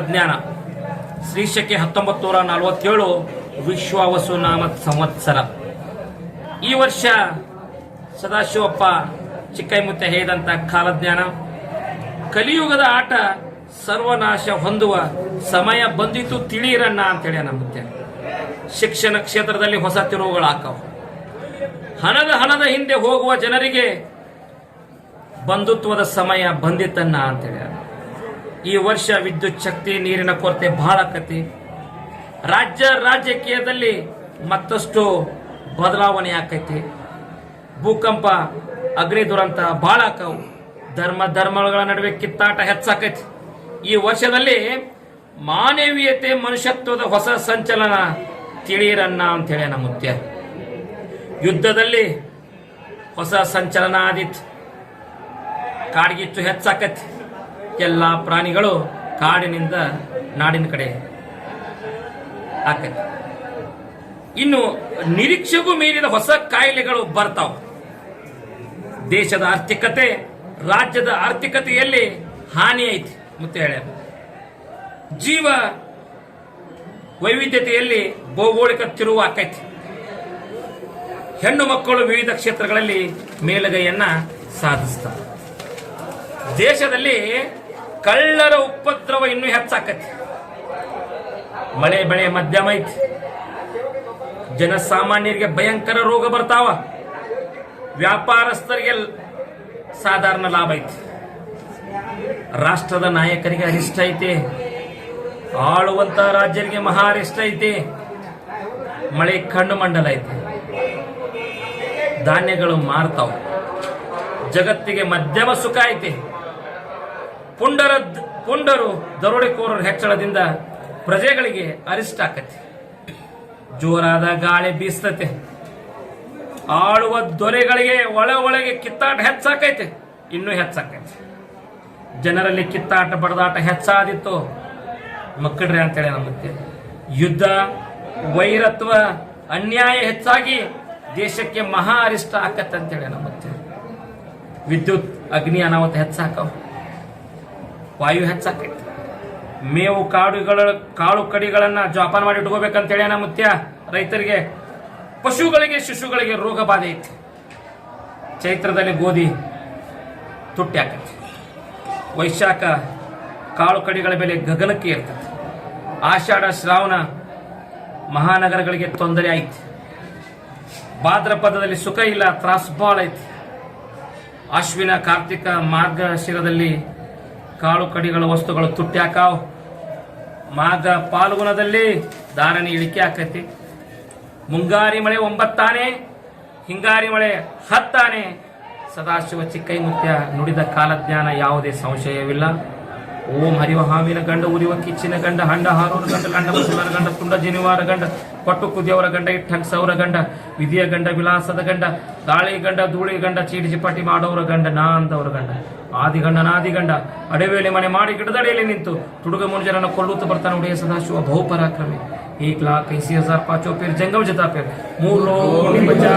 ಜ್ಞಾನ. ಶ್ರೀಶಕ್ಕೆ ಹತ್ತೊಂಬತ್ತು ನೂರ ನಲವತ್ತೇಳು ವಿಶ್ವಾವಸು ನಾಮ ಸಂವತ್ಸರ. ಈ ವರ್ಷ ಸದಾಶಿವಪ್ಪ ಚಿಕ್ಕೈಮುತ್ತೆ ಹೇಳಿದಂತ ಕಾಲಜ್ಞಾನ. ಕಲಿಯುಗದ ಆಟ ಸರ್ವನಾಶ ಹೊಂದುವ ಸಮಯ ಬಂದಿತು ತಿಳಿಯಿರಣ್ಣ ಅಂತೇಳಿ ನಂಬುತ್ತೆ ಶಿಕ್ಷಣ ಕ್ಷೇತ್ರದಲ್ಲಿ ಹೊಸ ತಿರುವುಗಳು ಹಾಕವು ಹಣದ ಹಣದ ಹಿಂದೆ ಹೋಗುವ ಜನರಿಗೆ ಬಂಧುತ್ವದ ಸಮಯ ಬಂದಿತ್ತನ್ನ ಅಂತೇಳಿ. ಈ ವರ್ಷ ವಿದ್ಯುತ್ ಶಕ್ತಿ, ನೀರಿನ ಕೊರತೆ ಬಹಳ ಆಕತಿ. ರಾಜ್ಯ ರಾಜಕೀಯದಲ್ಲಿ ಮತ್ತಷ್ಟು ಬದಲಾವಣೆ ಆಕೈತಿ. ಭೂಕಂಪ, ಅಗ್ನಿ ದುರಂತ ಬಹಳ ಆಕವು. ಧರ್ಮ, ಧರ್ಮಗಳ ನಡುವೆ ಕಿತ್ತಾಟ ಹೆಚ್ಚಾಕೈತಿ. ಈ ವರ್ಷದಲ್ಲಿ ಮಾನವೀಯತೆ, ಮನುಷ್ಯತ್ವದ ಹೊಸ ಸಂಚಲನ ತಿಳಿಯಿರನ್ನ ಅಂತೇಳಿ ನಮ್ಮ ಮುತ್ಯ ಯುದ್ಧದಲ್ಲಿ ಹೊಸ ಸಂಚಲನ ಆದಿತ್ತು ಕಾಡ್ಗಿಚ್ಚು ಹೆಚ್ಚಾಕತಿ. ಎಲ್ಲ ಪ್ರಾಣಿಗಳು ಕಾಡಿನಿಂದ ನಾಡಿನ ಕಡೆ ಆಗ್ತದೆ ಇನ್ನು ನಿರೀಕ್ಷೆಗೂ ಮೀರಿದ ಹೊಸ ಕಾಯಿಲೆಗಳು ಬರ್ತಾವ. ದೇಶದ ಆರ್ಥಿಕತೆ, ರಾಜ್ಯದ ಆರ್ಥಿಕತೆಯಲ್ಲಿ ಹಾನಿ ಐತಿ ಮತ್ತೆ ಹೇಳ ಜೀವ ವೈವಿಧ್ಯತೆಯಲ್ಲಿ ಭೌಗೋಳಿಕ ತಿರುವು ಆಕೈತಿ ಹೆಣ್ಣು ಮಕ್ಕಳು ವಿವಿಧ ಕ್ಷೇತ್ರಗಳಲ್ಲಿ ಮೇಲುಗೈಯನ್ನ ಸಾಧಿಸ್ತಾರೆ ದೇಶದಲ್ಲಿ ಕಳ್ಳರ ಉಪದ್ರವ ಇನ್ನೂ ಹೆಚ್ಚಾಕತಿ ಮಳೆ ಬೆಳೆ ಮಧ್ಯಮ ಐತಿ. ಜನಸಾಮಾನ್ಯರಿಗೆ ಭಯಂಕರ ರೋಗ ಬರ್ತಾವ. ವ್ಯಾಪಾರಸ್ಥರಿಗೆ ಸಾಧಾರಣ ಲಾಭ ಐತಿ. ರಾಷ್ಟ್ರದ ನಾಯಕರಿಗೆ ಅರಿಷ್ಟ ಐತಿ. ಆಳುವಂತ ರಾಜ್ಯರಿಗೆ ಮಹಾ ಅರಿಷ್ಟ ಐತಿ. ಮಳೆ ಕಣ್ಣು ಮಂಡಲ ಐತಿ. ಧಾನ್ಯಗಳು ಮಾರ್ತಾವ. ಜಗತ್ತಿಗೆ ಮಧ್ಯಮ ಸುಖ ಐತಿ. ಪುಂಡರ ಪುಂಡರು ದರೋಡೆಕೋರರ ಹೆಚ್ಚಳದಿಂದ ಪ್ರಜೆಗಳಿಗೆ ಅರಿಷ್ಟ ಆಕತಿ. ಜೋರಾದ ಗಾಳಿ ಬೀಸ್ತತೆ. ಆಳುವ ದೊರೆಗಳಿಗೆ ಒಳ ಒಳಗೆ ಕಿತ್ತಾಟ ಹೆಚ್ಚಾಕೈತೆ, ಇನ್ನೂ ಹೆಚ್ಚಾಕೈತೆ. ಜನರಲ್ಲಿ ಕಿತ್ತಾಟ ಬಡದಾಟ ಹೆಚ್ಚಾದಿತ್ತು. ಮಕ್ಕಳ್ರಿ ಅಂತೇಳಿ ನಮ್ಮತ್ತೆ ಯುದ್ಧ, ವೈರತ್ವ, ಅನ್ಯಾಯ ಹೆಚ್ಚಾಗಿ ದೇಶಕ್ಕೆ ಮಹಾ ಅರಿಷ್ಟ ಆಕತ್ತೆ ಅಂತೇಳಿ ನಮ್ಮತ್ತೆ ವಿದ್ಯುತ್, ಅಗ್ನಿ, ಅನಾಹುತ ಹೆಚ್ಚಾಕವು. ವಾಯು ಹೆಚ್ಚಾಕೈತಿ ಮೇವು ಕಾಡುಗಳ, ಕಾಳು ಕಡಿಗಳನ್ನ ಜೋಪಾನ ಮಾಡಿ ಇಟ್ಕೋಬೇಕಂತೇಳಿ ನಮ್ಮ ಮುತ್ಯ, ರೈತರಿಗೆ, ಪಶುಗಳಿಗೆ, ಶಿಶುಗಳಿಗೆ ರೋಗ ಬಾಧೆ ಐತಿ. ಚೈತ್ರದಲ್ಲಿ ಗೋಧಿ ತುಟ್ಟಿ ಹಾಕೈತಿ. ವೈಶಾಖ ಕಾಳು ಕಡಿಗಳ ಬೆಲೆ ಗಗನಕ್ಕೆ ಇರ್ತೈತಿ ಆಷಾಢ, ಶ್ರಾವಣ ಮಹಾನಗರಗಳಿಗೆ ತೊಂದರೆ ಐತಿ. ಭಾದ್ರಪದದಲ್ಲಿ ಸುಖ ಇಲ್ಲ, ತ್ರಾಸ್ ಭಾಳ ಐತಿ. ಅಶ್ವಿನ, ಕಾರ್ತಿಕ ಮಾರ್ಗಶಿರದಲ್ಲಿ ಕಾಳು ಕಡಿಗಳ ವಸ್ತುಗಳು ತುಟ್ಟಿ ಮಾದ ಪಾಲ್ಗುಣದಲ್ಲಿ ಧಾರಣೆ ಇಳಿಕೆ ಆಕೈತಿ. ಮುಂಗಾರಿ ಮಳೆ ಒಂಬತ್ತಾನೆ, ಹಿಂಗಾರಿ ಮಳೆ ಹತ್ತಾನೆ. ಸದಾಶಿವ ಚಿಕ್ಕೈ ಮುತ್ಯ ನುಡಿದ ಕಾಲಜ್ಞಾನ ಯಾವುದೇ ಸಂಶಯವಿಲ್ಲ. ಓಂ ಹರಿವ ಹಾವಿನ ಗಂಡ ಉರಿವ ಕಿಚ್ಚಿನ ಗಂಡ, ಹಂಡ ಹಾರೂರ ಗಂಡ ಗಂಡ ಮುಸುಲರ ಗಂಡ, ತುಂಡ ಜನಿವಾರ ಗಂಡ ಕೊಟ್ಟು ಕುದಿಯವರ ಗಂಡ, ಇಟ್ಟಂಗ್ ಸೌರ ಗಂಡ, ವಿಧಿಯ ಗಂಡ, ವಿಲಾಸದ ಗಂಡ, ಗಾಳಿ ಗಂಡ, ಧೂಳಿ ಗಂಡ ಚೀಟಿ ಚಿಪಾಟಿ ಮಾಡೋರ ಗಂಡ ನಾ ಅಂದವರ ಗಂಡ. ಆದಿಗಂಡ ನಾದಿಗಂಡ ಅಡವೇಲಿ ಮನೆ ಮಾಡಿ ಗಿಡದಡಿಯಲ್ಲಿ ನಿಂತು ತುಡುಗ ಮುನುಜರನ್ನು ಕೊಲ್ಲುತ್ತಾ ಬರ್ತಾನೆ ಉಡೆಯ ಸದಾಶಿವ ಬಹುಪರಾಕ್ರಮಿ एक लाख इसी हजार पांचों फिर जंगम जता फिर मूल लोग बचा